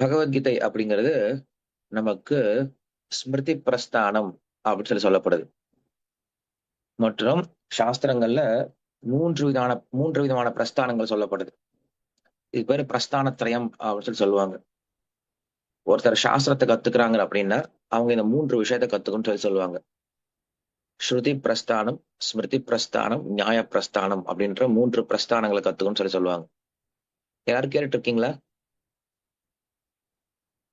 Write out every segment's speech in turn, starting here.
பகவத்கீதை அப்படிங்கிறது நமக்கு ஸ்மிருதி பிரஸ்தானம் அப்படின்னு சொல்லி சொல்லப்படுது. மற்றும் சாஸ்திரங்கள்ல மூன்று விதமான மூன்று விதமான பிரஸ்தானங்கள் சொல்லப்படுது. இது பேரு பிரஸ்தானத்திரயம் அப்படின்னு சொல்லி சொல்லுவாங்க. ஒருத்தர் சாஸ்திரத்தை கத்துக்கிறாங்க அப்படின்னா அவங்க இந்த மூன்று விஷயத்த கத்துக்கணும்னு சொல்லி சொல்லுவாங்க. ஸ்ருதி பிரஸ்தானம் ஸ்மிருதி பிரஸ்தானம் நியாய பிரஸ்தானம் அப்படின்ற மூன்று பிரஸ்தானங்களை கத்துக்கணும்னு சொல்லி சொல்லுவாங்க. யாரும் கேட்டுட்டு இருக்கீங்களா?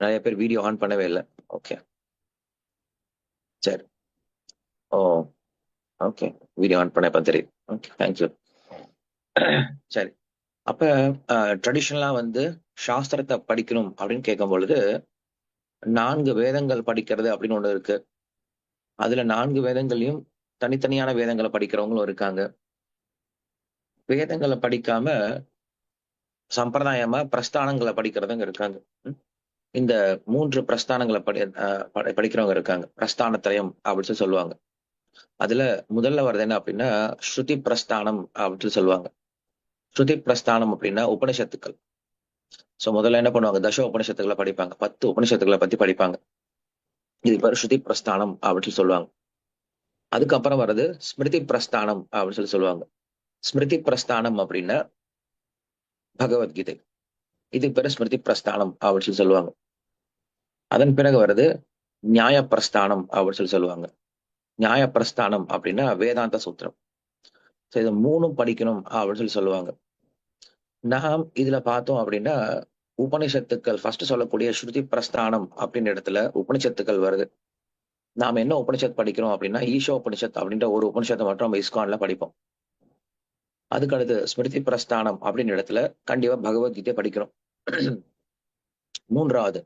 நிறைய பேர் வீடியோ ஆன் பண்ணவே இல்லை. ஓகே சரி. ஓ ஓகே வீடியோ ஆன் பண்ண இப்ப தெரியுது ஓகே தேங்க்யூ சரி. அப்ப ட்ரெடிஷ்னலா வந்து சாஸ்திரத்தை படிக்கணும் அப்படின்னு கேட்கும் பொழுது நான்கு வேதங்கள் படிக்கிறது அப்படின்னு ஒன்று இருக்கு. அதுல நான்கு வேதங்களையும் தனித்தனியான வேதங்களை படிக்கிறவங்களும் இருக்காங்க. வேதங்களை படிக்காம சம்பிரதாயமா பிரஸ்தானங்களை படிக்கிறதுங்க இருக்காங்க. ம்? இந்த மூன்று பிரஸ்தானங்களை படி படிக்கிறவங்க இருக்காங்க. பிரஸ்தானத்திரயம் அப்படின்னு சொல்லி சொல்லுவாங்க. அதுல முதல்ல வர்றது என்ன அப்படின்னா ஸ்ருதி பிரஸ்தானம் அப்படின்னு சொல்லி சொல்லுவாங்க. ஸ்ருதி பிரஸ்தானம் அப்படின்னா உபனிஷத்துக்கள். சோ முதல்ல என்ன பண்ணுவாங்க? தச உபனிஷத்துக்களை படிப்பாங்க. பத்து உபனிஷத்துக்களை பத்தி படிப்பாங்க. இது பேர் ஸ்ருதி பிரஸ்தானம் அப்படின்னு சொல்லுவாங்க. அதுக்கப்புறம் வர்றது ஸ்மிருதி பிரஸ்தானம் அப்படின்னு சொல்லி சொல்லுவாங்க. ஸ்மிருதி பிரஸ்தானம் அப்படின்னா பகவத்கீதை. இது பேர் ஸ்மிருதி பிரஸ்தானம் அப்படின்னு சொல்லி சொல்லுவாங்க. அதன் பிறகு வருது நியாய பிரஸ்தானம் அப்படின்னு சொல்லி சொல்லுவாங்க. நியாய பிரஸ்தானம் அப்படின்னா வேதாந்த சூத்திரம். ஸோ இது மூணும் படிக்கணும் அப்படின்னு சொல்லி சொல்லுவாங்க. நாம் இதுல பார்த்தோம் அப்படின்னா உபனிஷத்துக்கள் ஃபர்ஸ்ட் சொல்லக்கூடிய ஸ்ருதி பிரஸ்தானம் அப்படின்ற இடத்துல உபனிஷத்துக்கள் வருது. நாம என்ன உபனிஷத் படிக்கிறோம் அப்படின்னா ஈஷோ உபனிஷத் அப்படின்ற ஒரு உபனிஷத்தை மட்டும் நம்ம இஸ்கான்ல படிப்போம். அதுக்கடுத்து ஸ்மிருதி பிரஸ்தானம் அப்படின்ற இடத்துல கண்டிப்பா பகவத்கீதை படிக்கிறோம். மூன்றாவது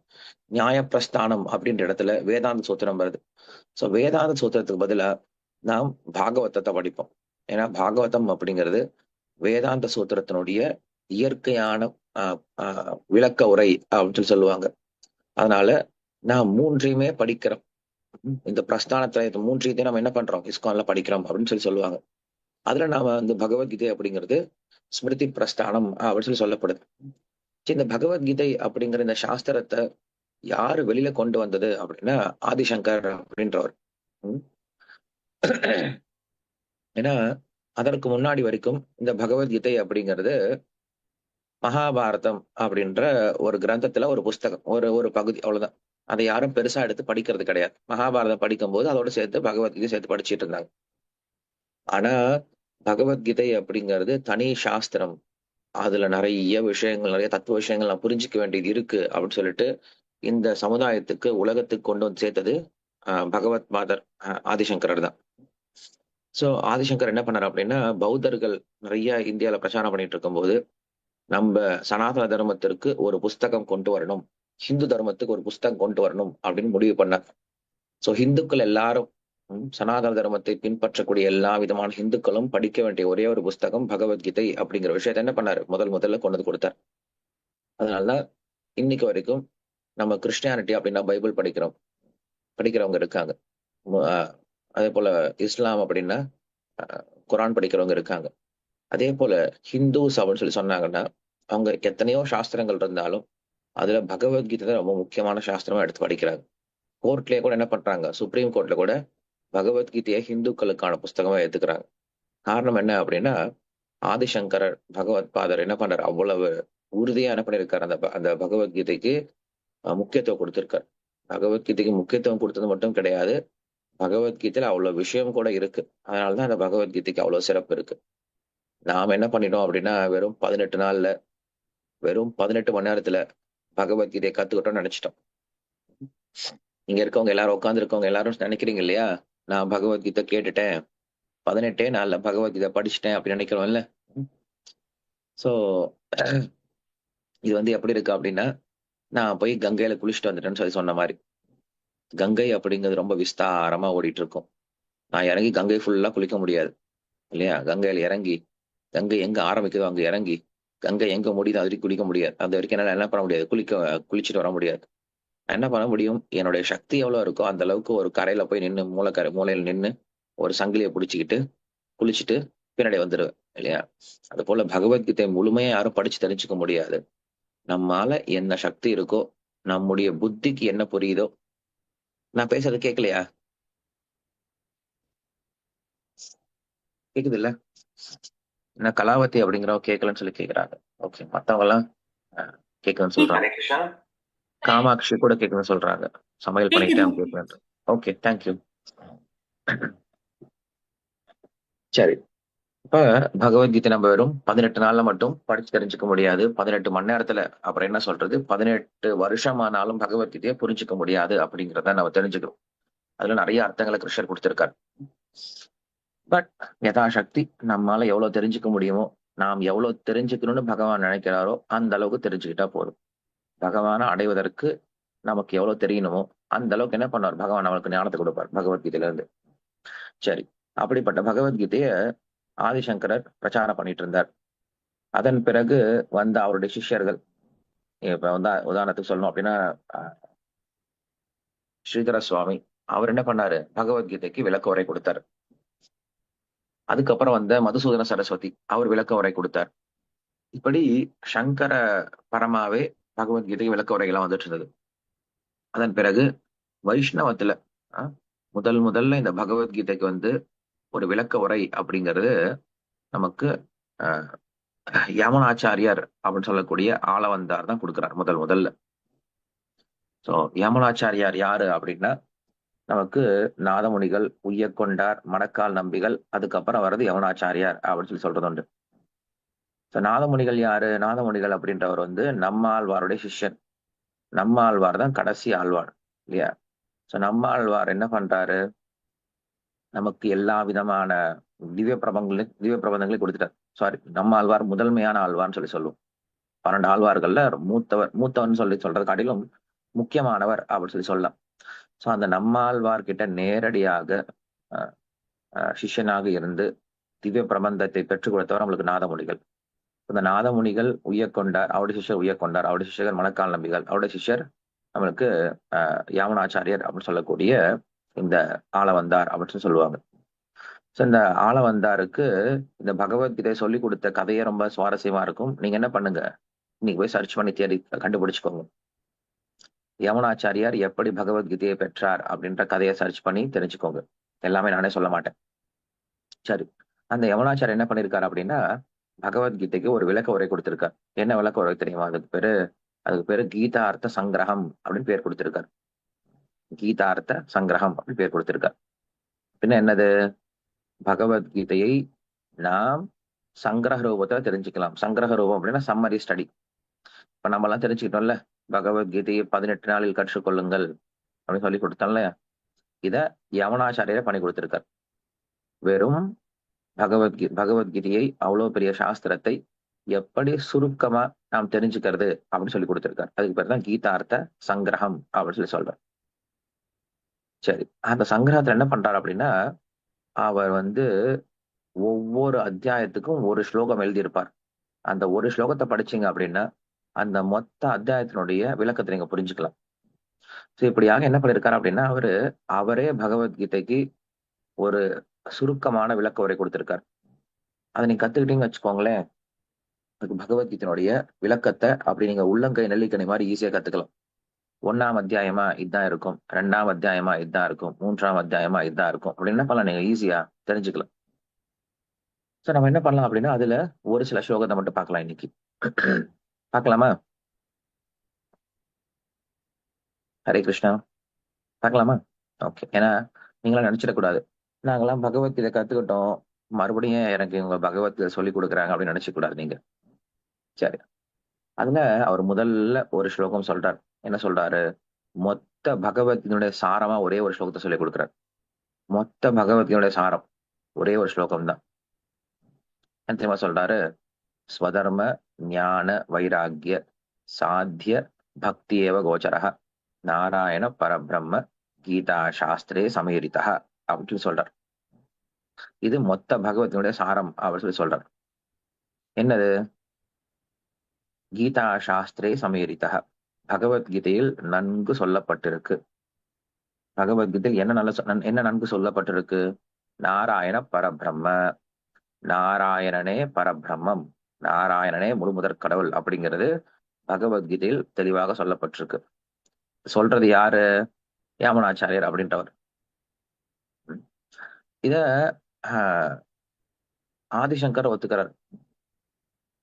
நியாய பிரஸ்தானம் அப்படின்ற இடத்துல வேதாந்த சூத்திரம் வருது. சோ வேதாந்த சூத்திரத்துக்கு பதிலா நாம் பாகவதத்தை படிப்போம். ஏன்னா பாகவதம் அப்படிங்கிறது வேதாந்த சூத்திரத்தினுடைய இயற்கையான விளக்க உரை அப்படின்னு சொல்லி சொல்லுவாங்க. அதனால நான் மூன்றையுமே படிக்கிறோம். இந்த பிரஸ்தானத்துல இந்த மூன்றையும் நம்ம என்ன பண்றோம்? இஸ்கான்ல படிக்கிறோம் அப்படின்னு சொல்லி சொல்லுவாங்க. அதுல நாம வந்து பகவத்கீதை அப்படிங்கிறது ஸ்மிருதி பிரஸ்தானம் அப்படின்னு சொல்லி சொல்லப்படுது. இந்த பகவத்கீதை அப்படிங்கிற இந்த சாஸ்திரத்தை யாரு வெளியில கொண்டு வந்தது அப்படின்னா ஆதிசங்கர் அப்படின்றவர். ஏன்னா அதற்கு முன்னாடி வரைக்கும் இந்த பகவத்கீதை அப்படிங்கிறது மகாபாரதம் அப்படின்ற ஒரு கிரந்தத்துல ஒரு புஸ்தகம் ஒரு ஒரு பகுதி அவ்வளவுதான். அதை யாரும் பெருசா எடுத்து படிக்கிறது கிடையாது. மகாபாரதம் படிக்கும்போது அதோட சேர்த்து பகவத்கீதை சேர்த்து படிச்சிட்டு இருந்தாங்க. ஆனா பகவத்கீதை அப்படிங்கிறது தனி சாஸ்திரம். அதுல நிறைய விஷயங்கள் நிறைய தத்துவ விஷயங்கள் நான் புரிஞ்சுக்க வேண்டியது இருக்கு அப்படின்னு சொல்லிட்டு இந்த சமுதாயத்துக்கு உலகத்துக்கு கொண்டு வந்து சேர்த்தது ஆஹ், பகவத் மாதர் ஆதிசங்கரர் தான். சோ ஆதிசங்கர் என்ன பண்ணார் அப்படின்னா பௌத்தர்கள் நிறைய இந்தியால பிரச்சாரம் பண்ணிட்டு இருக்கும்போது நம்ம சனாதன தர்மத்திற்கு ஒரு புஸ்தகம் கொண்டு வரணும் ஹிந்து தர்மத்துக்கு ஒரு புஸ்தகம் கொண்டு வரணும் அப்படின்னு முடிவு பண்ணார். சோ ஹிந்துக்கள் எல்லாரும் சனாதன தர்மத்தை பின்பற்றக்கூடிய எல்லா விதமான ஹிந்துக்களும் படிக்க வேண்டிய ஒரே ஒரு புஸ்தகம் பகவத்கீதை அப்படிங்கிற விஷயத்தை என்ன பண்ணாரு? முதல் முதல்ல கொண்டு வந்து கொடுத்தார். அதனால இன்னைக்கு வரைக்கும் நம்ம கிறிஸ்டியானிட்டி அப்படின்னா பைபிள் படிக்கிறோம். படிக்கிறவங்க இருக்காங்க. அதே போல இஸ்லாம் அப்படின்னா குரான் படிக்கிறவங்க இருக்காங்க. அதே போல ஹிந்துஸ் அப்படின்னு சொல்லி சொன்னாங்கன்னா அவங்க எத்தனையோ சாஸ்திரங்கள் இருந்தாலும் அதுல பகவத்கீதை தான் ரொம்ப முக்கியமான சாஸ்திரமா எடுத்து படிக்கிறாங்க. கோர்ட்லயே கூட என்ன பண்றாங்க? சுப்ரீம் கோர்ட்ல கூட பகவத்கீதையை ஹிந்துக்களுக்கான புஸ்தகமா எடுத்துக்கிறாங்க. காரணம் என்ன அப்படின்னா ஆதிசங்கரர் பகவத் பாதர் என்ன பண்றாரு? அவ்வளவு உறுதியா என்ன பண்ணிருக்காரு? அந்த ப- அந்த பகவத்கீதைக்கு முக்கியத்துவம் கொடுத்திருக்காரு. பகவத்கீதைக்கு முக்கியத்துவம் கொடுத்தது மட்டும் கிடையாது. பகவத்கீதையில அவ்வளவு விஷயம் கூட இருக்கு. அதனாலதான் அந்த பகவத்கீதைக்கு அவ்வளவு சிறப்பு இருக்கு. நாம என்ன பண்ணிட்டோம் அப்படின்னா வெறும் பதினெட்டு நாள்ல வெறும் பதினெட்டு மணி நேரத்துல பகவத்கீதையை கத்துக்கிட்டோம்னு நினைச்சிட்டோம். இங்க இருக்கவங்க எல்லாரும் உட்காந்துருக்கவங்க எல்லாரும் நினைக்கிறீங்க இல்லையா? நான் பகவத்கீதை கேட்டுட்டேன். பதினெட்டே நாள்ல பகவத்கீதை படிச்சுட்டேன் அப்படின்னு நினைக்கிறோம்ல. சோ இது வந்து எப்படி இருக்கு அப்படின்னா நான் போய் கங்கையில குளிச்சுட்டு வந்துட்டேன்னு சொல்லி சொன்ன மாதிரி. கங்கை அப்படிங்கிறது ரொம்ப விஸ்தாரமா ஓடிட்டு இருக்கும் நான் இறங்கி கங்கை ஃபுல்லா குளிக்க முடியாது. இல்லையா? கங்கையில இறங்கி கங்கை எங்க ஆரம்பிக்குதோ அங்க இறங்கி கங்கை எங்க முடியுதோ அது வரைக்கும் குளிக்க முடியாது. அது வரைக்கும் என்னால என்ன பண்ண முடியாது? குளிக்க குளிச்சுட்டு வர முடியாது. என்ன பண்ண முடியும்? என்னுடைய சக்தி எவ்வளோ இருக்கோ அந்த அளவுக்கு ஒரு கரையில போய் நின்று மூளைக்கரை மூலையில நின்று ஒரு சங்கிலியை பிடிச்சிக்கிட்டு குளிச்சுட்டு பின்னாடி வந்துடுவேன் இல்லையா? அது போல பகவத்கீதை முழுமையா யாரும் படிச்சு தெரிஞ்சுக்க முடியாது. நம்மால என்ன சக்தி இருக்கோ நம்முடைய புத்திக்கு என்ன புரியுதோ நான் பேசுறது கேட்கலையா கேக்குது இல்ல என்ன கலாவதி அப்படிங்கிறவங்க கேட்கலன்னு சொல்லி கேக்குறாங்க. ஓகே மத்தவங்க எல்லாம் கேட்கலன்னு சொல்றாங்க. காமாட்சி கூட கேட்கணும்னு சொல்றாங்க. சமையல் பண்ணிட்டு கேட்கணும் ஓகே தேங்க்யூ சரி. இப்ப பகவத்கீதை நம்ம வெறும் பதினெட்டு நாள்ல மட்டும் படிச்சு தெரிஞ்சுக்க முடியாது. பதினெட்டு மணி நேரத்துல அப்புறம் என்ன சொல்றது? பதினெட்டு வருஷமானாலும் பகவத்கீதையை புரிஞ்சுக்க முடியாது அப்படிங்கிறத நம்ம தெரிஞ்சுக்கிறோம் அதுல நிறைய அர்த்தங்களை கிருஷ்ணர் கொடுத்திருக்காரு. பட் யதாசக்தி நம்மால எவ்வளவு தெரிஞ்சுக்க முடியுமோ நாம் எவ்வளவு தெரிஞ்சுக்கணும்னு பகவான் நினைக்கிறாரோ அந்த அளவுக்கு தெரிஞ்சுக்கிட்டா போதும். பகவானை அடைவதற்கு நமக்கு எவ்வளவு தெரியணுமோ அந்த அளவுக்கு என்ன பண்ணுவார்? பகவான் நம்மளுக்கு ஞானத்தை கொடுப்பார் பகவத்கீதையில இருந்து சரி அப்படிப்பட்ட பகவத்கீதைய ஆதிசங்கரர் பிரச்சாரம் பண்ணிட்டு இருந்தார். அதன் பிறகு வந்த அவருடைய சிஷ்யர்கள் இப்ப வந்து உதாரணத்துக்கு சொல்லணும் அப்படின்னா ஸ்ரீதர சுவாமி அவர் என்ன பண்ணாரு? பகவத்கீதைக்கு விளக்க உரை கொடுத்தார். அதுக்கப்புறம் வந்த மதுசூதன சரஸ்வதி அவர் விளக்க உரை கொடுத்தார். இப்படி சங்கர பரமாவே பகவத்கீதைக்கு விளக்க உரைகள்லாம் வந்துட்டு இருந்தது அதன் பிறகு வைஷ்ணவத்துல முதல் முதல்ல இந்த பகவத்கீதைக்கு வந்து ஒரு விளக்க உரை அப்படிங்கிறது நமக்கு அஹ், அப்படின்னு சொல்லக்கூடிய ஆளவந்தார் தான் கொடுக்குறார் முதல் முதல்ல. சோ யமனாச்சாரியார் யாரு அப்படின்னா நமக்கு நாதமுனிகள் உய்யக்கொண்டார் மணக்கால் நம்பிகள் அதுக்கப்புறம் வர்றது யமனாச்சாரியார் அப்படின்னு சொல்லி சொல்றது உண்டு ஸோ நாதமுனிகள் யாரு? நாதமுனிகள் அப்படின்றவர் வந்து நம்ம ஆழ்வாருடைய சிஷ்யன் நம்மாழ்வார் தான் கடைசி ஆழ்வார் இல்லையா? ஸோ நம்மாழ்வார் என்ன பண்றாரு? நமக்கு எல்லா விதமான திவ்ய பிரபங்களையும் திவ்ய பிரபந்தங்களையும் கொடுத்துட்டார். சாரி நம்ம ஆழ்வார் முதன்மையான ஆழ்வார்னு சொல்லி சொல்லுவோம். பன்னெண்டு ஆழ்வார்கள்ல மூத்தவர் மூத்தவன் சொல்லி சொல்றது காட்டிலும் முக்கியமானவர் அப்படின்னு சொல்லி சொல்லலாம். ஸோ அந்த நம்மாழ்வார் கிட்ட நேரடியாக அஹ், சிஷ்யனாக இருந்து திவ்ய பிரபந்தத்தை பெற்றுக் கொடுத்தவர் நம்மளுக்கு நாதமொழிகள் இந்த நாதமுனிகள் உயர்கொண்டார் அவருடைய சிஷ்யர் உயர்கொண்டார் அவருடைய சிஷ்யர் மணக்கால் நம்பிகள் அவருடைய சிஷ்யர் நம்மளுக்கு அஹ், யாமுனாச்சாரியர் அப்படின்னு சொல்லக்கூடிய இந்த ஆளவந்தார் அப்படின்னு சொல்லுவாங்க. ஸோ இந்த ஆளவந்தாருக்கு இந்த பகவத்கீதை சொல்லி கொடுத்த கதையே ரொம்ப சுவாரஸ்யமா இருக்கும். நீங்க என்ன பண்ணுங்க? இன்னைக்கு போய் சர்ச் பண்ணி தேடி கண்டுபிடிச்சுக்கோங்க. யமுனாச்சாரியார் எப்படி பகவத்கீதையை பெற்றார் அப்படின்ற கதையை சர்ச் பண்ணி தெரிஞ்சுக்கோங்க. எல்லாமே நானே சொல்ல மாட்டேன். சரி. அந்த யமுனாச்சாரியர் என்ன பண்ணிருக்காரு அப்படின்னா பகவத்கீதைக்கு ஒரு விளக்க உரை கொடுத்திருக்கார். என்ன விளக்க உரை தெரியுமா? அதுக்கு பேரு அதுக்கு பேரு கீதா அர்த்த சங்கிரகம் அப்படின்னு பேர் கொடுத்திருக்கார். கீதார்த்த சங்கிரகம் அப்படின்னு பேர் கொடுத்திருக்கார். பின்ன என்னது? பகவத்கீதையை நாம் சங்கிரக ரூபத்துல தெரிஞ்சுக்கலாம். சங்கிரக ரூபம் அப்படின்னா சம்மரி ஸ்டடி இப்ப நம்ம எல்லாம் தெரிஞ்சுக்கிட்டோம்ல பகவத்கீதையை பதினெட்டு நாளில் கற்றுக்கொள்ளுங்கள் அப்படின்னு சொல்லி கொடுத்தோம்ல இத யவனாச்சாரியரை பண்ணி கொடுத்திருக்கார். வெறும் பகவத்கீ பகவத்கீதையை அவ்வளவு பெரிய சாஸ்திரத்தை எப்படி சுருக்கமா நாம் தெரிஞ்சுக்கிறது அப்படின்னு சொல்லி கொடுத்திருக்காரு. அதுக்கு பேர் தான் கீதார்த்த சங்கிரகம் அப்படின்னு சொல்லி சொல்றாரு. சரி அந்த சங்கிரகத்துல என்ன பண்றாரு அப்படின்னா அவர் வந்து ஒவ்வொரு அத்தியாயத்துக்கும் ஒரு ஸ்லோகம் எழுதியிருப்பார். அந்த ஒரு ஸ்லோகத்தை படிச்சீங்க அப்படின்னா அந்த மொத்த அத்தியாயத்தினுடைய விளக்கத்தை நீங்க புரிஞ்சுக்கலாம். ஸோ இப்படியாக என்ன பண்ணிருக்காரு அப்படின்னா அவரு அவரே பகவத்கீதைக்கு ஒரு சுருக்கமான விளக்க உரை கொடுத்திருக்கார். அதை நீங்க கத்துக்கிட்டீங்கன்னு வச்சுக்கோங்களேன். அதுக்கு பகவத்கீதையினுடைய விளக்கத்தை அப்படி நீங்க உள்ளங்கை நெல்லிக்கணி மாதிரி ஈஸியா கத்துக்கலாம். ஒன்னாம் அத்தியாயமா இதுதான் இருக்கும். ரெண்டாம் அத்தியாயமா இதுதான் இருக்கும். மூன்றாம் அத்தியாயமா இதுதான் இருக்கும். அப்படின்னு என்ன பண்ணலாம் நீங்க ஈஸியா தெரிஞ்சுக்கலாம். சோ நம்ம என்ன பண்ணலாம் அப்படின்னா அதுல ஒரு சில ஸ்லோகத்தை மட்டும் பார்க்கலாம் இன்னைக்கு. பார்க்கலாமா? ஹரே கிருஷ்ணா. பார்க்கலாமா? ஓகே ஏன்னா நீங்களாம் நினைச்சிடக்கூடாது. நாங்கெல்லாம் பகவத்கீதை கத்துக்கிட்டோம். மறுபடியும் எனக்கு இவங்க பகவத்கீதை சொல்லி கொடுக்குறாங்க அப்படின்னு நினைச்ச கூடாது நீங்க. சரி. அதுல அவர் முதல்ல ஒரு ஸ்லோகம் சொல்றார். என்ன சொல்றாரு? மொத்த பகவத்கீதையுடைய சாரமா ஒரே ஒரு ஸ்லோகத்தை சொல்லி கொடுக்குறார். மொத்த பகவத்கீதையுடைய சாரம் ஒரே ஒரு ஸ்லோகம் தான். தெரியுமா சொல்றாரு? ஸ்வதர்ம ஞான வைராகிய சாத்திய பக்தி ஏவ கோச்சரக நாராயண பரபிரம்ம கீதா சாஸ்திரே சமீரிதா அப்படின்னு சொல்லி சொல்றார். இது மொத்த பகவத்தினுடைய சாரம் அப்படின்னு சொல்லி சொல்றார். என்னது? கீதா சாஸ்திரே சமயரித்தக பகவத்கீதையில் நன்கு சொல்லப்பட்டிருக்கு. பகவத்கீதையில் என்ன நல்ல சொ- நன்- என்ன நன்கு சொல்லப்பட்டிருக்கு? நாராயண பரபிரம்ம. நாராயணனே பரபிரம்மம். நாராயணனே முழுமுதற் கடவுள் அப்படிங்கிறது பகவத்கீதையில் தெளிவாக சொல்லப்பட்டிருக்கு. சொல்றது யாரு? யாமனாச்சாரியர் அப்படின்றவர். இத ஆஹ், ஆதிசங்கர் ஒத்துக்கிறார்.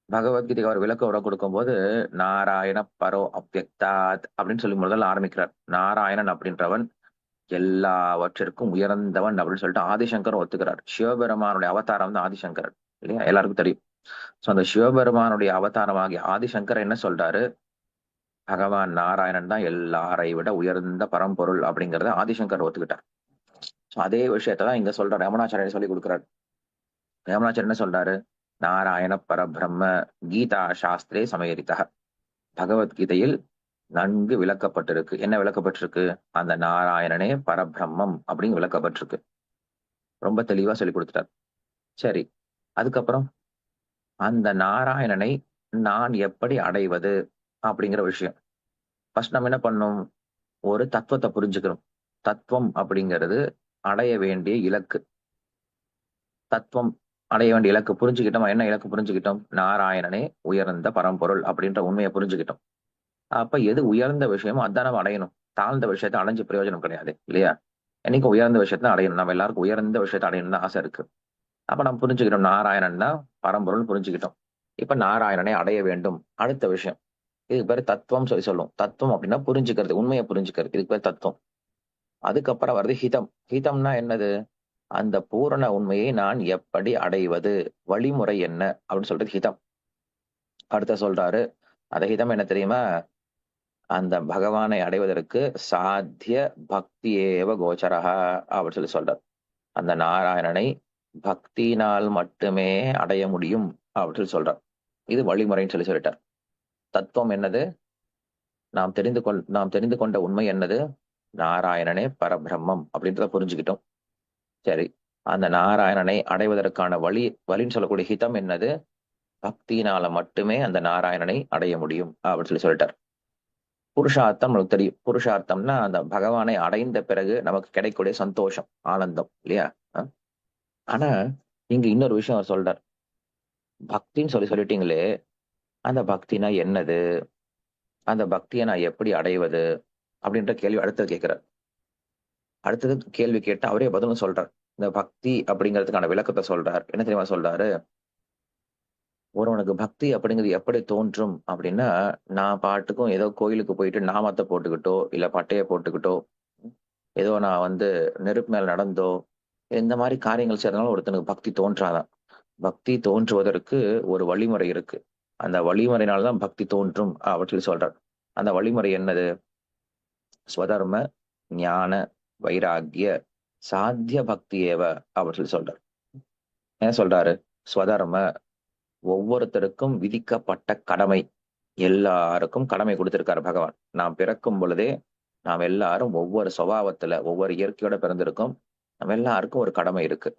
பகவத்கீதைக்கு அவர் விளக்க உரை கொடுக்கும்போது நாராயண பரோ அவ்யக்தாத் அப்படின்னு சொல்லி முதல்ல ஆரம்பிக்கிறார். நாராயணன் அப்படின்றவன் எல்லாவற்றிற்கும் உயர்ந்தவன் அப்படின்னு சொல்லிட்டு ஆதிசங்கர் ஒத்துக்கிறார். சிவபெருமானுடைய அவதாரம் தான் ஆதிசங்கர் இல்லையா? எல்லாருக்கும் தெரியும். சோ அந்த சிவபெருமானுடைய அவதாரமாகிய ஆதிசங்கர் என்ன சொல்றாரு? பகவான் நாராயணன் தான் எல்லாரை விட உயர்ந்த பரம்பொருள் அப்படிங்கறத ஆதிசங்கர் ஒத்துக்கிட்டார். அதே விஷயத்தான் தான் இங்க சொல்ற ரமணாச்சாரியன் சொல்லி கொடுக்குறாரு. ரமணாச்சாரியன் என்ன சொல்றாரு? நாராயண பரபிரம்ம கீதா சாஸ்திரே சமயரித்தக பகவத்கீதையில் நன்கு விளக்கப்பட்டிருக்கு. என்ன விளக்கப்பட்டிருக்கு? அந்த நாராயணனே பரபிரம்மம் அப்படின்னு விளக்கப்பட்டிருக்கு. ரொம்ப தெளிவா சொல்லி கொடுத்துட்டார். சரி அதுக்கப்புறம் அந்த நாராயணனை நான் எப்படி அடைவது அப்படிங்கிற விஷயம். ஃபர்ஸ்ட் நம்ம என்ன பண்ணும் ஒரு தத்துவத்தை புரிஞ்சுக்கணும். தத்துவம் அப்படிங்கிறது அடைய வேண்டிய இலக்கு. தத்துவம் அடைய வேண்டிய இலக்கு. புரிஞ்சுக்கிட்டோம்? என்ன இலக்கு புரிஞ்சுக்கிட்டோம்? நாராயணனே உயர்ந்த பரம்பொருள் அப்படின்ற உண்மையை புரிஞ்சுக்கிட்டோம். அப்ப எது உயர்ந்த விஷயமோ அதான் நம்ம அடையணும். தாழ்ந்த விஷயத்தை அடைஞ்சு பிரயோஜனம் கிடையாது இல்லையா? என்னைக்கு உயர்ந்த விஷயத்த அடையணும். நம்ம எல்லாருக்கும் உயர்ந்த விஷயத்தை அடையணும்னு ஆசை இருக்கு. அப்ப நம்ம புரிஞ்சுக்கிட்டோம் நாராயணன் தான் பரம்பொருள் புரிஞ்சுக்கிட்டோம். இப்ப நாராயணனை அடைய வேண்டும். அடுத்த விஷயம். இதுக்கு பேர் தத்துவம் சொல்லி சொல்லுவோம். தத்துவம் அப்படின்னா புரிஞ்சுக்கிறது உண்மையை புரிஞ்சுக்கிறது. இதுக்கு பேர் தத்துவம். அதுக்கப்புறம் வருது ஹிதம். ஹிதம்னா என்னது? அந்த பூரண உண்மையை நான் எப்படி அடைவது? வழிமுறை என்ன? அப்படின்னு சொல்றது ஹிதம். அடுத்த சொல்றாரு. அந்த ஹிதம் என்ன தெரியுமா? அந்த பகவானை அடைவதற்கு சாத்திய பக்தி ஏவ கோச்சரகா அப்படின்னு சொல்லி சொல்றார். அந்த நாராயணனை பக்தியினால் மட்டுமே அடைய முடியும் அப்படின்னு சொல்லி சொல்றார். இது வழிமுறைன்னு சொல்லி சொல்லிட்டார். தத்துவம் என்னது? நாம் தெரிந்து கொள் நாம் தெரிந்து கொண்ட உண்மை என்னது? நாராயணனே பரபிரம்மம் அப்படின்றத புரிஞ்சுக்கிட்டோம். சரி அந்த நாராயணனை அடைவதற்கான வழி வழின்னு சொல்லக்கூடிய ஹிதம் என்னது? பக்தியினால மட்டுமே அந்த நாராயணனை அடைய முடியும் அப்படின்னு சொல்லி சொல்லிட்டார். புருஷார்த்தம் நமக்கு தெரியும். புருஷார்த்தம்னா அந்த பகவானை அடைந்த பிறகு நமக்கு கிடைக்கக்கூடிய சந்தோஷம் ஆனந்தம் இல்லையா? ஆனா இங்க இன்னொரு விஷயம் அவர் சொல்றார். பக்தின்னு சொல்லி சொல்லிட்டீங்களே அந்த பக்தினா என்னது? அந்த பக்தியை நான் எப்படி அடைவது? அப்படின்ற கேள்வி அடுத்தது கேட்கிறார். அடுத்தது கேள்வி கேட்டு அவரே பதிலும் சொல்றார். இந்த பக்தி அப்படிங்கிறதுக்கான விளக்கத்தை சொல்றார். என்ன தெரியுமா சொல்றாரு? ஒருவனுக்கு பக்தி அப்படிங்கிறது எப்படி தோன்றும் அப்படின்னா நான் பாட்டுக்கும் ஏதோ கோயிலுக்கு போயிட்டு நாமத்தை போட்டுக்கிட்டோ இல்ல பட்டையை போட்டுக்கிட்டோ ஏதோ நான் வந்து நெருப்பு மேல நடந்தோ இந்த மாதிரி காரியங்கள் செய்யறதுனால ஒருத்தனுக்கு பக்தி தோன்றாதான். பக்தி தோன்றுவதற்கு ஒரு வழிமுறை இருக்கு. அந்த வழிமுறையினால்தான் பக்தி தோன்றும் அப்படின்னு சொல்லி சொல்றார். அந்த வழிமுறை என்னது? ஸ்வதர்ம ஞான வைராகிய சாத்திய பக்தி ஏவ அப்படின்னு சொல்லி சொல்றார். என்ன சொல்றாரு? ஸ்வதர்ம ஒவ்வொருத்தருக்கும் விதிக்கப்பட்ட கடமை. எல்லாருக்கும் கடமை கொடுத்திருக்காரு பகவான். நாம் பிறக்கும் பொழுதே நாம் எல்லாரும் ஒவ்வொரு சுபாவத்துல ஒவ்வொரு இயற்கையோட பிறந்திருக்கோம். நம்ம எல்லாருக்கும் ஒரு கடமை இருக்கு.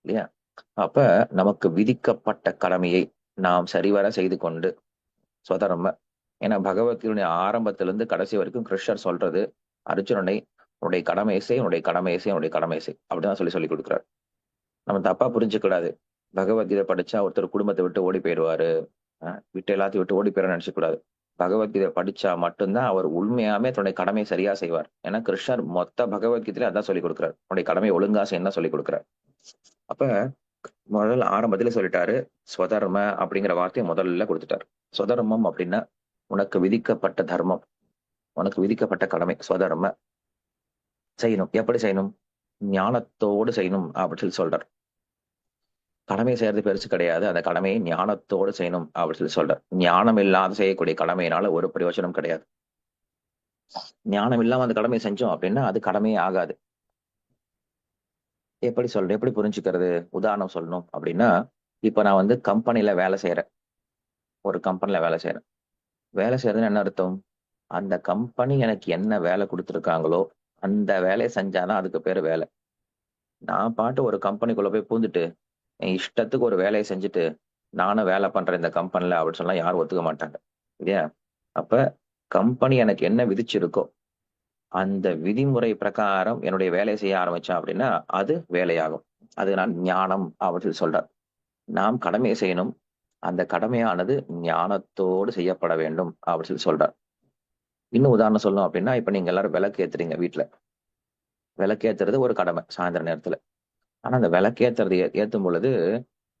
இல்லையா? அப்ப நமக்கு விதிக்கப்பட்ட கடமையை நாம் சரிவர செய்து கொண்டு சுதர்ம ஏன்னா பகவத்கீதையுடைய ஆரம்பத்திலிருந்து கடைசி வரைக்கும் கிருஷ்ணர் சொல்றது அர்ஜுனனை உன்னுடைய கடமை இசை உன்னுடைய கடமை இசை உன்னுடைய கடமை இசை அப்படிதான் சொல்லி சொல்லி கொடுக்குறாரு. நம்ம தப்பா புரிஞ்சுக்கூடாது பகவத்கீதை படிச்சா ஒருத்தர் குடும்பத்தை விட்டு ஓடி போயிடுவாரு. அஹ் விட்டு எல்லாத்தையும் விட்டு ஓடி போயிட நினைச்சு கூடாது. பகவத்கீதை படிச்சா மட்டும்தான் அவர் உண்மையாமே தன்னுடைய கடமை சரியா செய்வார். ஏன்னா கிருஷ்ணர் மொத்த பகவத்கீதையில அதான் சொல்லி கொடுக்குறாரு. உன்னுடைய கடமை ஒழுங்கா செய்யணும் சொல்லி கொடுக்குறாரு. அப்ப முதல்ல ஆரம்பத்துல சொல்லிட்டாரு ஸ்வதர்ம அப்படிங்கிற வார்த்தையை முதல்ல கொடுத்துட்டார். சுதர்மம் அப்படின்னா உனக்கு விதிக்கப்பட்ட தர்மம். உனக்கு விதிக்கப்பட்ட கடமை. ஸ்வதர்ம செய்யணும். எப்படி செய்யணும்? ஞானத்தோடு செய்யணும் அப்படின்னு சொல்லி சொல்றார். கடமை செய்யறது பெருசு கிடையாது. அந்த கடமையை ஞானத்தோடு செய்யணும் அப்படின்னு சொல்லி சொல்றார். ஞானம் இல்லாத செய்யக்கூடிய கடமையினால ஒரு பிரயோஜனம் கிடையாது. ஞானம் இல்லாம அந்த கடமையை செஞ்சோம் அப்படின்னா அது கடமையே ஆகாது. எப்படி சொல்றேன் எப்படி புரிஞ்சுக்கிறது? உதாரணம் சொல்லணும் அப்படின்னா இப்ப நான் வந்து கம்பெனில வேலை செய்யறேன் ஒரு கம்பெனில வேலை செய்யறேன் வேலை செய்யறதுன்னு என்ன அர்த்தம்? அந்த கம்பெனி எனக்கு என்ன வேலை கொடுத்துருக்காங்களோ அந்த வேலையை செஞ்சாதான் அதுக்கு பேர் வேலை. நான் பாட்டு ஒரு கம்பெனிக்குள்ள போய் பூந்துட்டு என் இஷ்டத்துக்கு ஒரு வேலையை செஞ்சுட்டு நானும் வேலை பண்றேன் இந்த கம்பெனில அப்படின்னு சொன்னா யாரும் ஒத்துக்க மாட்டாங்க. இல்லையா? அப்ப கம்பெனி எனக்கு என்ன விதிச்சிருக்கோ அந்த விதிமுறை பிரகாரம் என்னுடைய வேலையை செய்ய ஆரம்பிச்சேன் அப்படின்னா அது வேலையாகும். அது நான் ஞானம் அப்படின்னு சொல்லி சொல்றார் நாம் கடமையை செய்யணும். அந்த கடமையானது ஞானத்தோடு செய்யப்பட வேண்டும் அப்படின்னு சொல்லி சொல்றார். இன்னும் உதாரணம் சொல்லணும் அப்படின்னா இப்ப நீங்க எல்லாரும் விளக்கு ஏத்துறீங்க வீட்டுல விளக்கேத்துறது ஒரு கடமை சாயந்தர நேரத்துல. ஆனா அந்த விளக்கேத்துறது ஏத்தும் பொழுது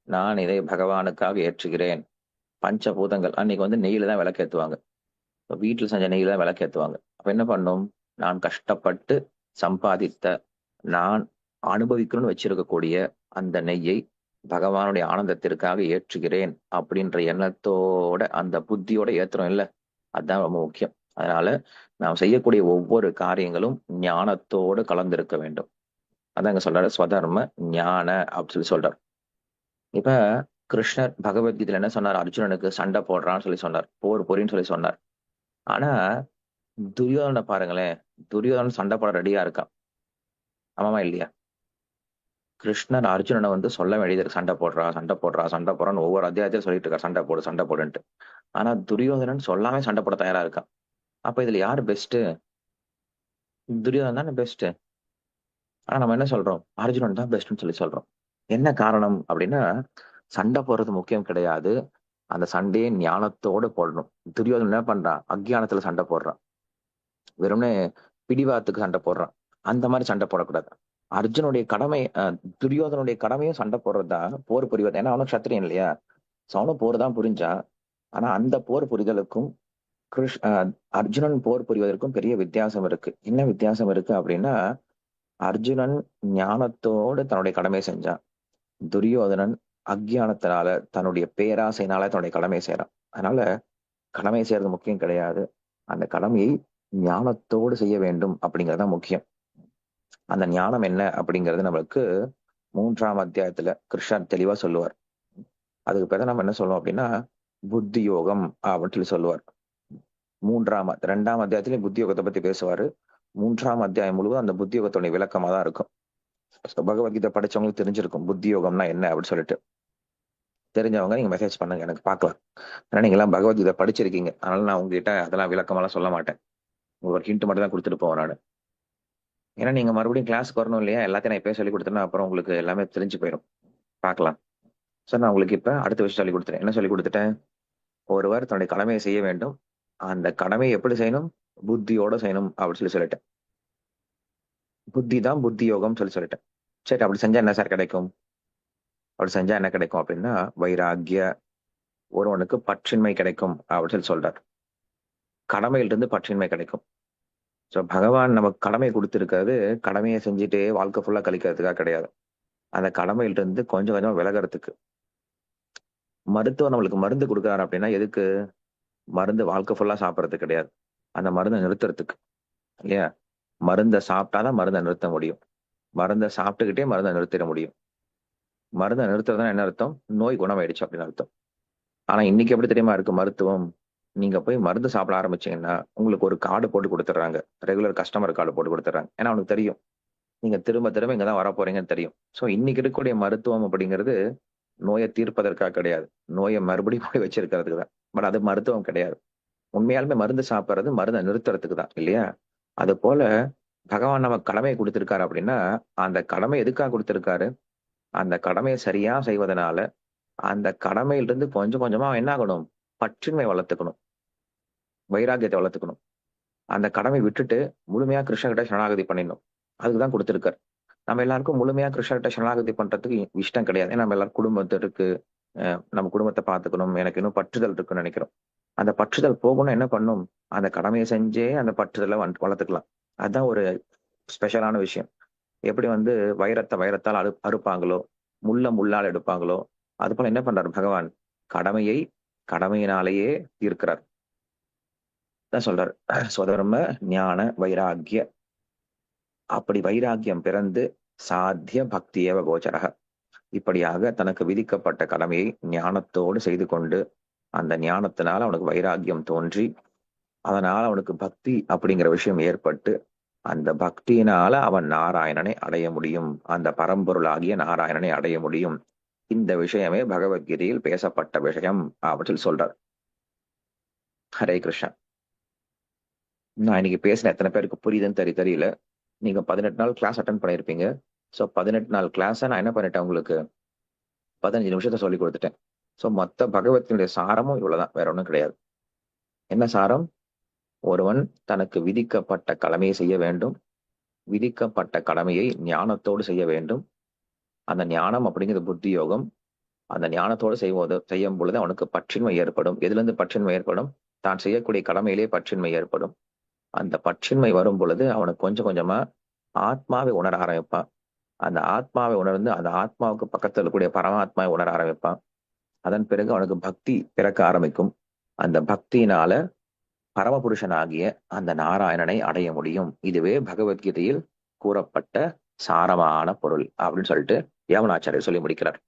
நான் இதை பகவானுக்காக ஏற்றுகிறேன். பஞ்சபூதங்கள் அன்னைக்கு வந்து நெய்யில தான் விளக்கேத்துவாங்க. வீட்டில் செஞ்ச நெய்யில தான் விளக்கேத்துவாங்க. அப்ப என்ன பண்ணும்? நான் கஷ்டப்பட்டு சம்பாதித்த நான் அனுபவிக்கணும்னு வச்சிருக்கக்கூடிய அந்த நெய்யை பகவானுடைய ஆனந்தத்திற்காக ஏற்றுகிறேன் அப்படின்ற எண்ணத்தோட அந்த புத்தியோட ஏத்துறோம் இல்ல? அதுதான் ரொம்ப முக்கியம். அதனால நாம் செய்யக்கூடிய ஒவ்வொரு காரியங்களும் ஞானத்தோடு கலந்திருக்க வேண்டும். அதாங்க சொல்றாரு ஸ்வதர்ம ஞான அப்படின்னு சொல்லி சொல்றார். இப்ப கிருஷ்ணர் பகவத்கீதையில என்ன சொன்னார்? அர்ஜுனனுக்கு சண்டை போடுறான்னு சொல்லி சொன்னார். போர் பொறின்னு சொல்லி சொன்னார். ஆனா துரியோதனை பாருங்களேன் துரியோதனன் சண்டை போட ரெடியா இருக்கான். ஆமாமா இல்லையா? கிருஷ்ணர் அர்ஜுனனை வந்து சொல்ல வேண்டியது இருக்கு. சண்டை போடுறா சண்டை போடுறா சண்டை போடுறான்னு ஒவ்வொரு அத்தியாயத்தையும் சொல்லிட்டு இருக்கா சண்டை போடு சண்டை போடுன்ட்டு. ஆனா துரியோதனன் சொல்லாமே சண்டை போட தயாரா இருக்கான் அப்ப இதுல யாரு பெஸ்ட் துரியோதனன் தானே பெஸ்ட் ஆனா நம்ம என்ன சொல்றோம்? அர்ஜுனன் தான் பெஸ்ட்னு சொல்லி சொல்றோம். என்ன காரணம் அப்படின்னா சண்டை போடுறது முக்கியம் கிடையாது. அந்த சண்டையை ஞானத்தோட போடணும். துரியோதனன் என்ன பண்றான் அக்ஞானத்துல சண்டை போடுறான் வெறும்னே பிடிவாத்துக்கு சண்டை போடுறான் அந்த மாதிரி சண்டை போடக்கூடாது. அர்ஜுனுடைய கடமை துரியோதனுடைய கடமையும் சண்டை போடுறதுதான் போர் புரிவது ஏன்னா அவனும் சத்திரியன் இல்லையா? சோ அவனும் போர் தான் புரிஞ்சா ஆனா அந்த போர் புரிதலுக்கும் கிருஷ் அர்ஜுனன் போர் புரிவதற்கும் பெரிய வித்தியாசம் இருக்கு. என்ன வித்தியாசம் இருக்கு அப்படின்னா அர்ஜுனன் ஞானத்தோடு தன்னுடைய கடமையை செஞ்சான். துரியோதனன் அக்ஞானத்தினால தன்னுடைய பேராசைனால தன்னுடைய கடமையை செய்யறான் அதனால கடமை செய்யறது முக்கியம் கிடையாது. அந்த கடமையை ஞானத்தோடு செய்ய வேண்டும் அப்படிங்கிறது தான் முக்கியம். அந்த ஞானம் என்ன அப்படிங்கிறது நம்மளுக்கு மூன்றாம் அத்தியாயத்துல கிருஷ்ணர் தெளிவா சொல்லுவார். அதுக்கு பிறகு நம்ம என்ன சொல்லுவோம் அப்படின்னா புத்தி யோகம் அப்படின்னு சொல்லி சொல்லுவார். மூன்றாம் ரெண்டாம் அத்தியாயத்திலேயே புத்தி யோகத்தை பத்தி பேசுவாரு. மூன்றாம் அத்தியாயம் முழுவதும் அந்த புத்தி யோகத்துடைய விளக்கமா தான் இருக்கும். பகவத்கீதை படிச்சவங்களுக்கு தெரிஞ்சிருக்கும் புத்தி யோகம்னா என்ன அப்படின்னு சொல்லிட்டு. தெரிஞ்சவங்க நீங்க மெசேஜ் பண்ணுங்க எனக்கு பார்க்கலாம். ஏன்னா நீங்க எல்லாம் பகவத்கீதை படிச்சிருக்கீங்க. அதனால நான் உங்ககிட்ட அதெல்லாம் விளக்கமெல்லாம் சொல்ல மாட்டேன். உங்களுக்கு ஹிண்ட் மட்டும் தான் கொடுத்துட்டு போவேன் நான். ஏன்னா நீங்க மறுபடியும் கிளாஸ்க்கு வரணும் இல்லையா? எல்லாத்தையும் நான் இப்பயே சொல்லி கொடுத்தேன்னா அப்புறம் உங்களுக்கு எல்லாமே தெரிஞ்சு போயிடும் பார்க்கலாம். சார் நான் உங்களுக்கு இப்ப அடுத்த விஷயம் சொல்லி கொடுத்துட்டேன் என்ன சொல்லி கொடுத்துட்டேன்? ஒருவர் தன்னுடைய கடமையை செய்ய வேண்டும். அந்த கடமையை எப்படி செய்யணும்? புத்தியோட செய்யணும் அப்படின்னு சொல்லி சொல்லிட்டேன். புத்தி தான் புத்தி யோகம் சொல்லி சொல்லிட்டேன். சரி அப்படி செஞ்சா என்ன சார் கிடைக்கும்? அப்படி செஞ்சா என்ன கிடைக்கும் அப்படின்னா வைராகிய ஒருவனுக்கு பற்றின்மை கிடைக்கும் அப்படின்னு சொல்லி சொல்றார். கடமையிலிருந்து பற்றின்மை கிடைக்கும். ஸோ பகவான் நமக்கு கடமை கொடுத்துருக்கிறது கடமையை செஞ்சுட்டு வாழ்க்கை ஃபுல்லா கழிக்கிறதுக்காக கிடையாது. அந்த கடமையிலிருந்து கொஞ்சம் கொஞ்சம் விலகிறதுக்கு. மருத்துவம் நம்மளுக்கு மருந்து கொடுக்குறாரு அப்படின்னா எதுக்கு? மருந்து வாழ்க்கை ஃபுல்லா சாப்பிட்றது கிடையாது. அந்த மருந்தை நிறுத்துறதுக்கு. இல்லையா? மருந்தை சாப்பிட்டாதான் மருந்தை நிறுத்த முடியும். மருந்தை சாப்பிட்டுக்கிட்டே மருந்தை நிறுத்திட முடியும். மருந்தை நிறுத்துறதுனா என்ன அர்த்தம்? நோய் குணமாயிடுச்சு அப்படின்னு அர்த்தம். ஆனா இன்னைக்கு எப்படி தெரியுமா இருக்கு மருத்துவம்? நீங்க போய் மருந்து சாப்பிட ஆரம்பிச்சீங்கன்னா உங்களுக்கு ஒரு கார்டு போட்டு கொடுத்துட்றாங்க. ரெகுலர் கஸ்டமர் கார்டு போட்டு கொடுத்துட்றாங்க. ஏன்னா அவனுக்கு தெரியும். நீங்க திரும்ப திரும்ப இங்க தான் வர போறீங்கன்னு தெரியும். ஸோ இன்னைக்கு இருக்கக்கூடிய மருத்துவம் அப்படிங்கிறது நோயை தீர்ப்பதற்காக கிடையாது. நோயை மறுபடியும் போய் வச்சிருக்கிறதுக்கு தான். பட் அது மருத்துவம் கிடையாது. உண்மையாலுமே மருந்து சாப்பிட்றது மருந்தை நிறுத்துறதுக்கு தான். இல்லையா? அது போல பகவான் நம்ம கடமையை கொடுத்துருக்காரு அப்படின்னா அந்த கடமை எதுக்காக கொடுத்துருக்காரு? அந்த கடமையை சரியா செய்வதனால அந்த கடமையிலிருந்து கொஞ்சம் கொஞ்சமா என்ன ஆகணும்? பற்றின்மை வளர்த்துக்கணும். வைராகியத்தை வளர்த்துக்கணும். அந்த கடமை விட்டுட்டு முழுமையா கிருஷ்ணகிட்ட சரணாகதி பண்ணிடணும். அதுக்கு தான் கொடுத்திருக்காரு. நம்ம எல்லாருக்கும் முழுமையா கிருஷ்ணகிட்ட சரணாகதி பண்றதுக்கு இஷ்டம் கிடையாது. ஏன்னா நம்ம எல்லாரும் குடும்பத்திற்கு இருக்கு. அஹ் நம்ம குடும்பத்தை பார்த்துக்கணும். எனக்கு இன்னும் பற்றுதல் இருக்குன்னு நினைக்கிறோம். அந்த பற்றுதல் போகணும் என்ன பண்ணும்? அந்த கடமையை செஞ்சே அந்த பற்றுதலை வள- வளர்த்துக்கலாம். அதுதான் ஒரு ஸ்பெஷலான விஷயம். எப்படி வந்து வைரத்தை வைரத்தால் அறு அறுப்பாங்களோ? முள்ள முள்ளால் எடுப்பாங்களோ? அது போல என்ன பண்றாரு? பகவான் கடமையை கடமையினாலேயே தீர்க்கிறார். தான் சொல்றார். சுதர்ம ஞான வைராகிய அப்படி வைராக்கியம் பிறந்து சாத்திய பக்தியவ கோச்சரக இப்படியாக தனக்கு விதிக்கப்பட்ட கடமையை ஞானத்தோடு செய்து கொண்டு அந்த ஞானத்தினால அவனுக்கு வைராக்கியம் தோன்றி அதனால அவனுக்கு பக்தி அப்படிங்கிற விஷயம் ஏற்பட்டு அந்த பக்தியினால அவன் நாராயணனை அடைய முடியும். அந்த பரம்பொருளாகிய நாராயணனை அடைய முடியும். இந்த விஷயமே பகவத்கீதையில் பேசப்பட்ட விஷயம் அப்படின்னு சொல்றார். ஹரே கிருஷ்ணா. நான் இன்னைக்கு பேசின எத்தனை பேருக்கு புரியுதுன்னு தெரிய தெரியல. நீங்க பதினெட்டு நாள் கிளாஸ் அட்டன் பண்ணியிருப்பீங்க ஸோ பதினெட்டு நாள் கிளாஸை நான் என்ன பண்ணிட்டேன் உங்களுக்கு? பதினஞ்சு நிமிஷத்தை சொல்லி கொடுத்துட்டேன். ஸோ மொத்த பகவத்தினுடைய சாரமும் இவ்வளவுதான். வேற ஒன்றும் கிடையாது. என்ன சாரம்? ஒருவன் தனக்கு விதிக்கப்பட்ட கடமையை செய்ய வேண்டும். விதிக்கப்பட்ட கடமையை ஞானத்தோடு செய்ய வேண்டும். அந்த ஞானம் அப்படிங்கிறது புத்தி யோகம் அந்த ஞானத்தோடு செய்வது செய்யும் பொழுது அவனுக்கு பற்றின்மை ஏற்படும். எதிலிருந்து பற்றின்மை ஏற்படும்? தான் செய்யக்கூடிய கடமையிலே பற்றின்மை ஏற்படும். அந்த பற்றின்மை வரும் பொழுது அவனுக்கு கொஞ்சம் கொஞ்சமா ஆத்மாவை உணர ஆரம்பிப்பான். அந்த ஆத்மாவை உணர்ந்து அந்த ஆத்மாவுக்கு பக்கத்தில் இருக்கக்கூடிய பரமாத்மாவை உணர ஆரம்பிப்பான். அதன் பிறகு அவனுக்கு பக்தி பிறக்க ஆரம்பிக்கும். அந்த பக்தியினால பரமபுருஷனாகிய அந்த நாராயணனை அடைய முடியும். இதுவே பகவத்கீதையில் கூறப்பட்ட சாரமான பொருள் அப்படின்னு சொல்லிட்டு யவனாச்சாரியர் சொல்லி முடிக்கிறார்.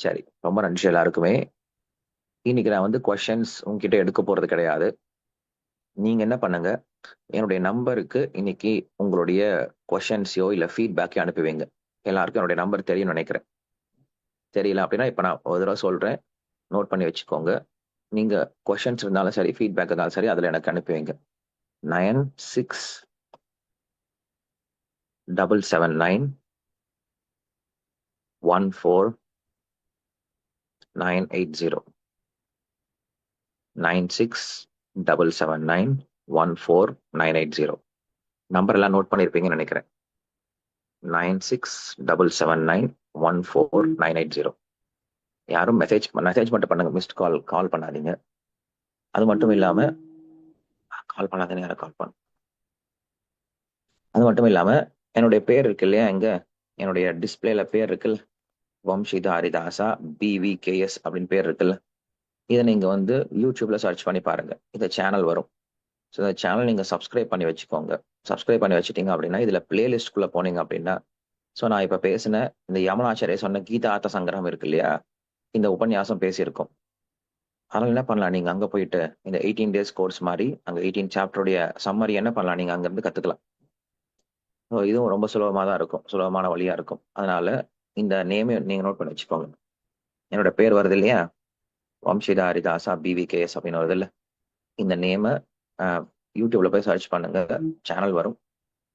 சரி ரொம்ப நன்றி எல்லாருக்குமே. இன்னைக்கு நான் வந்து கொஷின்ஸ் உங்ககிட்ட எடுக்க போறது கிடையாது. நீங்க என்ன பண்ணுங்க? என்னுடைய நம்பருக்கு இன்னைக்கு உங்களுடைய கொஷின்ஸையோ இல்ல ஃபீட்பேக்கையோ அனுப்புவீங்க எல்லாருக்கும் என்னுடைய நம்பர் தெரியும் நினைக்கிறேன். தெரியல அப்படின்னா இப்ப நான் ஒரு தடவை சொல்றேன். நோட் பண்ணி வச்சுக்கோங்க. நீங்க கொஷின்ஸ் இருந்தாலும் சரி ஃபீட்பேக் இருந்தாலும் சரி அதுல எனக்கு அனுப்புவீங்க nine six double seven nine one four nine eight zero nine six double seven nine one four nine eight zero number எல்லாம் நோட் பண்ணியிருப்பீங்கன்னு நினைக்கிறேன். Nine six double seven nine one four nine eight zero யாரும் message message மட்டும் பண்ணுங்க mist கால் கால் பண்ணாதீங்க. அது மட்டும் இல்லாம கால் பண்ணாதீங்க யாரும் கால் பண்ண அது மட்டும் இல்லாம என்னுடைய பேர் இருக்கு இல்லையா இங்க? என்னுடைய டிஸ்பிளேல பேர் இருக்குல்ல வம்ஷிதா ஹரிதாசா பிவிகேஎஸ் அப்படின்னு பேர் இருக்குல்ல இதை நீங்க வந்து யூடியூப்ல சர்ச் பண்ணி பாருங்க. இந்த சேனல் வரும். ஸோ இந்த சேனல் நீங்க சப்ஸ்கிரைப் பண்ணி வச்சுக்கோங்க. சப்ஸ்கிரைப் பண்ணி வச்சுட்டீங்க அப்படின்னா இதுல பிளேலிஸ்ட்குள்ள போனீங்க அப்படின்னா ஸோ நான் இப்ப பேசின இந்த யமனாச்சாரிய சொன்ன கீதா ஆத்த சங்கிரகம் இருக்கு இல்லையா? இந்த உபன்யாசம் பேசியிருக்கோம். அதனால என்ன பண்ணலாம்? நீங்க அங்க போயிட்டு இந்த எயிட்டீன் டேஸ் கோர்ஸ் மாதிரி அங்க எயிட்டீன் சாப்டருடைய சம்மரி என்ன பண்ணலாம்? நீங்க அங்க இருந்து கத்துக்கலாம். இதுவும் ரொம்ப சுலபமா தான் இருக்கும். சுலபமான வழியா இருக்கும். அதனால இந்த நேமே நீங்க நோட் பண்ணி வச்சுக்கோங்க. என்னோட பேர் வருது இல்லையா? வம்ஷிதா ஹரிதாசா பிவிகேஎஸ் அப்படின்னு வருது இல்ல? இந்த நேமை யூடியூப்ல போய் சர்ச் பண்ணுங்க. சேனல் வரும்.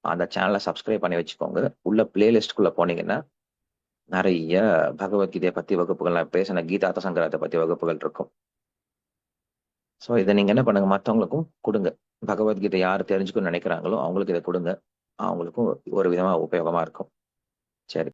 அந்த சேனலை சப்ஸ்கிரைப் பண்ணி வச்சுக்கோங்க. உள்ள பிளேலிஸ்ட்குள்ள போனீங்கன்னா நிறைய பகவத்கீதையை பத்தி வகுப்புகள் நான் பேசின கீதாத்த சங்கரத்தை பத்தி வகுப்புகள் இருக்கும். ஸோ இதை நீங்க என்ன பண்ணுங்க? மற்றவங்களுக்கும் கொடுங்க. பகவத்கீதை யார் தெரிஞ்சுக்கணும்னு நினைக்கிறாங்களோ அவங்களுக்கு இதை கொடுங்க. அவங்களுக்கும் ஒரு விதமா உபயோகமா இருக்கும். சரி.